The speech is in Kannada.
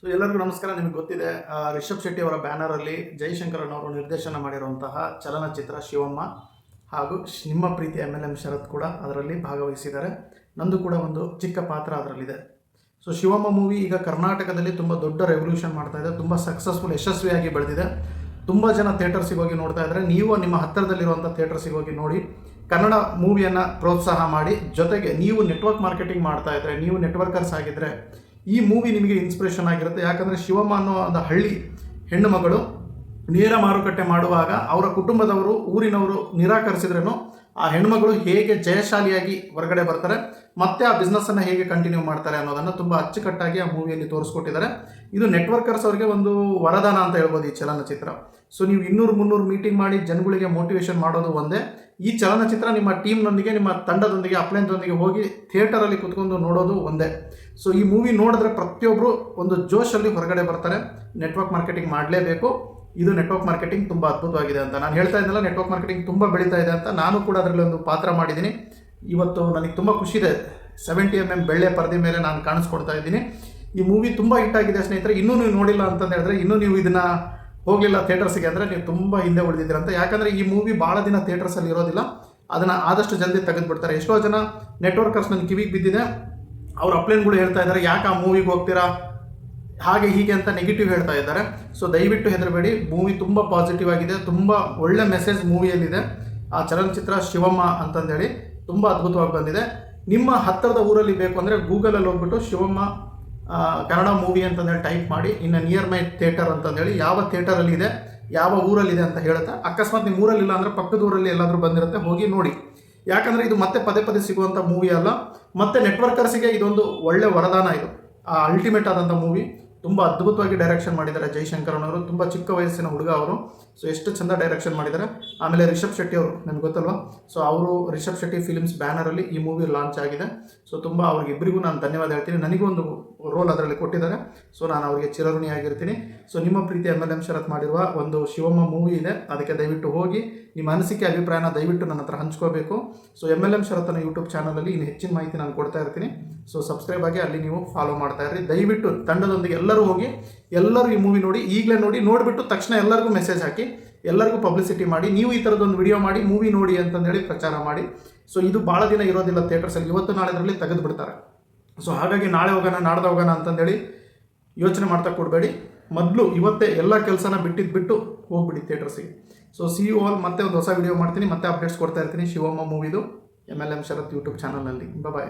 ಸೊ ಎಲ್ಲರಿಗೂ ನಮಸ್ಕಾರ. ನಿಮಗೆ ಗೊತ್ತಿದೆ ರಿಷಬ್ ಶೆಟ್ಟಿ ಅವರ ಬ್ಯಾನರಲ್ಲಿ ಜೈಶಂಕರನ್ ಅವರು ನಿರ್ದೇಶನ ಮಾಡಿರುವಂತಹ ಚಲನಚಿತ್ರ ಶಿವಮ್ಮ ಹಾಗೂ ನಿಮ್ಮ ಪ್ರೀತಿ ಎಂ ಎಲ್ ಎಂ ಶರತ್ ಕೂಡ ಅದರಲ್ಲಿ ಭಾಗವಹಿಸಿದ್ದಾರೆ. ನಂದು ಕೂಡ ಒಂದು ಚಿಕ್ಕ ಪಾತ್ರ ಅದರಲ್ಲಿದೆ. ಸೊ ಶಿವಮ್ಮ ಮೂವಿ ಈಗ ಕರ್ನಾಟಕದಲ್ಲಿ ತುಂಬ ದೊಡ್ಡ ರೆವಲ್ಯೂಷನ್ ಮಾಡ್ತಾ ಇದೆ. ತುಂಬ ಸಕ್ಸಸ್ಫುಲ್ ಯಶಸ್ವಿಯಾಗಿ ಬೆಳೆದಿದೆ. ತುಂಬ ಜನ ಥಿಯೇಟರ್ಸಿಗೆ ಹೋಗಿ ನೋಡ್ತಾ ಇದ್ದಾರೆ. ನೀವು ನಿಮ್ಮ ಹತ್ತಿರದಲ್ಲಿರುವಂಥ ಥಿಯೇಟರ್ಸಿಗೆ ಹೋಗಿ ನೋಡಿ, ಕನ್ನಡ ಮೂವಿಯನ್ನು ಪ್ರೋತ್ಸಾಹ ಮಾಡಿ, ಜೊತೆಗೆ ನೀವು ನೆಟ್ವರ್ಕ್ ಮಾರ್ಕೆಟಿಂಗ್ ಮಾಡ್ತಾ ಇದ್ದರೆ ನೀವು ನೆಟ್ವರ್ಕರ್ಸ್ ಆಗಿದ್ದರೆ ಈ ಮೂವಿ ನಿಮಗೆ ಇನ್ಸ್ಪಿರೇಷನ್ ಆಗಿರುತ್ತೆ. ಯಾಕಂದರೆ ಶಿವಮ್ಮ ಅನ್ನೋ ಒಂದು ಹಳ್ಳಿ ಹೆಣ್ಣು ಮಗಳು ನೇರ ಮಾರುಕಟ್ಟೆ ಮಾಡುವಾಗ ಅವರ ಕುಟುಂಬದವರು, ಊರಿನವರು ನಿರಾಕರಿಸಿದ್ರೇನು ಆ ಹೆಣ್ಮಗಳು ಹೇಗೆ ಜಯಶಾಲಿಯಾಗಿ ಹೊರಗಡೆ ಬರ್ತಾರೆ, ಮತ್ತೆ ಆ ಬಿಸ್ನೆಸ್ಸನ್ನು ಹೇಗೆ ಕಂಟಿನ್ಯೂ ಮಾಡ್ತಾರೆ ಅನ್ನೋದನ್ನು ತುಂಬ ಅಚ್ಚುಕಟ್ಟಾಗಿ ಆ ಮೂವಿಯಲ್ಲಿ ತೋರಿಸ್ಕೊಟ್ಟಿದ್ದಾರೆ. ಇದು ನೆಟ್ವರ್ಕರ್ಸ್ ಅವರಿಗೆ ಒಂದು ವರದಾನ ಅಂತ ಹೇಳ್ಬೋದು ಈ ಚಲನಚಿತ್ರ. ಸೊ ನೀವು ಇನ್ನೂರು ಮುನ್ನೂರು ಮೀಟಿಂಗ್ ಮಾಡಿ ಜನಗಳಿಗೆ ಮೋಟಿವೇಶನ್ ಮಾಡೋದು ಒಂದೇ. ಈ ಚಲನಚಿತ್ರ ನಿಮ್ಮ ಟೀಮ್ನೊಂದಿಗೆ, ನಿಮ್ಮ ತಂಡದೊಂದಿಗೆ ಅಪ್ಲೈನ್ದೊಂದಿಗೆ ಹೋಗಿ ಥಿಯೇಟರಲ್ಲಿ ಕುತ್ಕೊಂಡು ನೋಡೋದು ಒಂದೇ. ಸೊ ಈ ಮೂವಿ ನೋಡಿದ್ರೆ ಪ್ರತಿಯೊಬ್ಬರು ಒಂದು ಜೋಶಲ್ಲಿ ಹೊರಗಡೆ ಬರ್ತಾರೆ. ನೆಟ್ವರ್ಕ್ ಮಾರ್ಕೆಟಿಂಗ್ ಮಾಡಲೇಬೇಕು. ಇದು ನೆಟ್ವರ್ಕ್ ಮಾರ್ಕೆಟಿಂಗ್ ತುಂಬ ಅದ್ಭುತವಾಗಿದೆ ಅಂತ ನಾನು ಹೇಳ್ತಾ ಇದ್ದಲ್ಲ ನೆಟ್ವರ್ಕ್ ಮಾರ್ಕೆಟಿಂಗ್ ತುಂಬ ಬೆಳೀತಾ ಇದೆ ಅಂತ ನಾನು ಕೂಡ ಅದರಲ್ಲಿ ಒಂದು ಪಾತ್ರ ಮಾಡಿದ್ದೀನಿ. ಇವತ್ತು ನನಗೆ ತುಂಬ ಖುಷಿ ಇದೆ. ಸೆವೆಂಟಿ ಎಂ ಎಂ ಬೆಳ್ಳೆ ಪರದೆ ಮೇಲೆ ನಾನು ಕಾಣಿಸ್ಕೊಡ್ತಾ ಇದ್ದೀನಿ. ಈ ಮೂವಿ ತುಂಬ ಹಿಟ್ ಆಗಿದೆ ಸ್ನೇಹಿತರೆ. ಇನ್ನೂ ನೀವು ನೋಡಿಲ್ಲ ಅಂತಂದು ಹೇಳಿದ್ರೆ ಇನ್ನೂ ನೀವು ಇದನ್ನು ಹೋಗಲಿಲ್ಲ ಥಿಯೇಟರ್ಸಿಗೆ ಅಂದರೆ ನೀವು ತುಂಬ ಹಿಂದೆ ಉಳಿದಿದ್ದೀರ ಅಂತ. ಯಾಕಂದರೆ ಈ ಮೂವಿ ಭಾಳ ದಿನ ಥಿಯೇಟರ್ಸಲ್ಲಿ ಇರೋದಿಲ್ಲ. ಅದನ್ನು ಆದಷ್ಟು ಜಲ್ದಿ ತೆಗೆದುಬಿಡ್ತಾರೆ. ಎಷ್ಟೋ ಜನ ನೆಟ್ವರ್ಕರ್ಸ್ ನನ್ನ ಕಿವಿಗೆ ಬಿದ್ದಿದೆ. ಅವ್ರ ಅಪ್ಲೈನ್ಗಳು ಹೇಳ್ತಾ ಇದ್ದಾರೆ, ಯಾಕೆ ಆ ಮೂವಿಗೆ ಹೋಗ್ತೀರಾ? ಹಾಗೆ ಹೀಗೆ ಅಂತ ನೆಗೆಟಿವ್ ಹೇಳ್ತಾ ಇದ್ದಾರೆ. ಸೊ ದಯವಿಟ್ಟು ಹೆದರಬೇಡಿ. ಮೂವಿ ತುಂಬ ಪಾಸಿಟಿವ್ ಆಗಿದೆ. ತುಂಬ ಒಳ್ಳೆ ಮೆಸೇಜ್ ಮೂವಿಯಲ್ಲಿದೆ ಆ ಚಲನಚಿತ್ರ ಶಿವಮ್ಮ ಅಂತಂದೇಳಿ ತುಂಬ ಅದ್ಭುತವಾಗಿ ಬಂದಿದೆ. ನಿಮ್ಮ ಹತ್ತಿರದ ಊರಲ್ಲಿ ಬೇಕು ಅಂದರೆ ಗೂಗಲಲ್ಲಿ ಹೋಗ್ಬಿಟ್ಟು ಶಿವಮ್ಮ ಕನ್ನಡ ಮೂವಿ ಅಂತಂದೇಳಿ ಟೈಪ್ ಮಾಡಿ, ಇನ್ನು ನಿಯರ್ ಮೈ ಥಿಯೇಟರ್ ಅಂತಂದೇಳಿ ಯಾವ ಥಿಯೇಟರಲ್ಲಿ ಇದೆ, ಯಾವ ಊರಲ್ಲಿದೆ ಅಂತ ಹೇಳುತ್ತೆ, ಅಕಸ್ಮಾತ್ ನಿಮ್ಮ ಊರಲ್ಲಿಲ್ಲ ಅಂದರೆ ಪಕ್ಕದ ಊರಲ್ಲಿ ಎಲ್ಲಾದರೂ ಬಂದಿರುತ್ತೆ, ಹೋಗಿ ನೋಡಿ. ಯಾಕಂದರೆ ಇದು ಮತ್ತೆ ಪದೇ ಪದೇ ಸಿಗುವಂಥ ಮೂವಿ ಅಲ್ಲ, ಮತ್ತು ನೆಟ್ವರ್ಕರ್ಸಿಗೆ ಇದೊಂದು ಒಳ್ಳೆ ವರದಾನ ಇದು. ಆ ಅಲ್ಟಿಮೇಟ್ ಆದಂಥ ಮೂವಿ ತುಂಬ ಅದ್ಭುತವಾಗಿ ಡೈರೆಕ್ಷನ್ ಮಾಡಿದ್ದಾರೆ ಜೈಶಂಕರನ್ ಅವರು. ತುಂಬ ಚಿಕ್ಕ ವಯಸ್ಸಿನ ಹುಡುಗ ಅವರು. ಸೊ ಎಷ್ಟು ಚಂದ ಡೈರೆಕ್ಷನ್ ಮಾಡಿದ್ದಾರೆ. ಆಮೇಲೆ ರಿಷಬ್ ಶೆಟ್ಟಿ ಅವರು ನಿಮ್ಗೆ ಗೊತ್ತಲ್ವಾ? ಸೊ ಅವರು ರಿಷಬ್ ಶೆಟ್ಟಿ ಫಿಲ್ಮ್ಸ್ ಬ್ಯಾನರಲ್ಲಿ ಈ ಮೂವಿ ಲಾಂಚ್ ಆಗಿದೆ. ಸೊ ತುಂಬ ಅವ್ರಿಗಿಬ್ಬರಿಗೂ ನಾನು ಧನ್ಯವಾದ ಹೇಳ್ತೀನಿ. ನನಗೂ ಒಂದು ರೋಲ್ ಅದರಲ್ಲಿ ಕೊಟ್ಟಿದ್ದಾರೆ. ಸೊ ನಾನು ಅವರಿಗೆ ಚಿರಋಣಿಯಾಗಿರ್ತೀನಿ ಸೊ ನಿಮ್ಮ ಪ್ರೀತಿ ಎಂ ಎಲ್ ಎಂ ಶರತ್ ಮಾಡಿರುವ ಒಂದು ಶಿವಮ್ಮ ಮೂವಿ ಇದೆ. ಅದಕ್ಕೆ ದಯವಿಟ್ಟು ಹೋಗಿ ನಿಮ್ಮ ಅನಿಸಿಕೆ, ಅಭಿಪ್ರಾಯನ ದಯವಿಟ್ಟು ನನ್ನ ಹತ್ರ ಹಂಚ್ಕೋಬೇಕು. ಸೊ ಎಂ ಎಲ್ ಎಂ ಶರತ್ನ ಯೂಟ್ಯೂಬ್ ಚಾನಲಲ್ಲಿ ಇನ್ನು ಹೆಚ್ಚಿನ ಮಾಹಿತಿ ನಾನು ಕೊಡ್ತಾ ಇರ್ತೀನಿ. ಸೊ ಸಬ್ಸ್ಕ್ರೈಬ್ ಆಗಿ ಅಲ್ಲಿ ನೀವು ಫಾಲೋ ಮಾಡ್ತಾ ಇರ್ರಿ. ದಯವಿಟ್ಟು ತಂಡದೊಂದಿಗೆ ಎಲ್ಲರೂ ಹೋಗಿ, ಎಲ್ಲರೂ ಈ ಮೂವಿ ನೋಡಿ, ಈಗಲೇ ನೋಡಿ, ನೋಡಿಬಿಟ್ಟು ತಕ್ಷಣ ಎಲ್ಲರಿಗೂ ಮೆಸೇಜ್ ಹಾಕಿ, ಎಲ್ಲರಿಗೂ ಪಬ್ಲಿಸಿಟಿ ಮಾಡಿ, ನೀವು ಈ ಥರದೊಂದು ವಿಡಿಯೋ ಮಾಡಿ ಮೂವಿ ನೋಡಿ ಅಂತಂದೇಳಿ ಪ್ರಚಾರ ಮಾಡಿ. ಸೊ ಇದು ಭಾಳ ದಿನ ಇರೋದಿಲ್ಲ ಥಿಯೇಟರ್ಸಲ್ಲಿ ಇವತ್ತು ನಾಳೆದರಲ್ಲಿ ತೆಗೆದು ಬಿಡ್ತಾರೆ. ಸೊ ಹಾಗಾಗಿ ನಾಳೆ ಹೋಗೋಣ, ನಾಡ್ದು ಹೋಗೋಣ ಅಂತಂದೇಳಿ ಯೋಚನೆ ಮಾಡ್ತಾ ಕೊಡಬೇಡಿ. ಮೊದಲು ಇವತ್ತೇ ಎಲ್ಲ ಕೆಲಸನ ಬಿಟ್ಟಿದ್ದು ಬಿಟ್ಟು ಹೋಗ್ಬಿಡಿ ಥಿಯೇಟರ್ಸಿಗೆ ಸೊ ಸಿ ಯು ಆಲ್ ಮತ್ತೆ ಒಂದು ಹೊಸ ವಿಡಿಯೋ ಮಾಡ್ತೀನಿ. ಮತ್ತೆ ಅಪ್ಡೇಟ್ಸ್ ಕೊಡ್ತಾ ಇರ್ತೀನಿ. Shivamma ಮೂವಿದು M L M Sharath YouTube ಚಾನಲ್ನಲ್ಲಿ ಬಾಯ್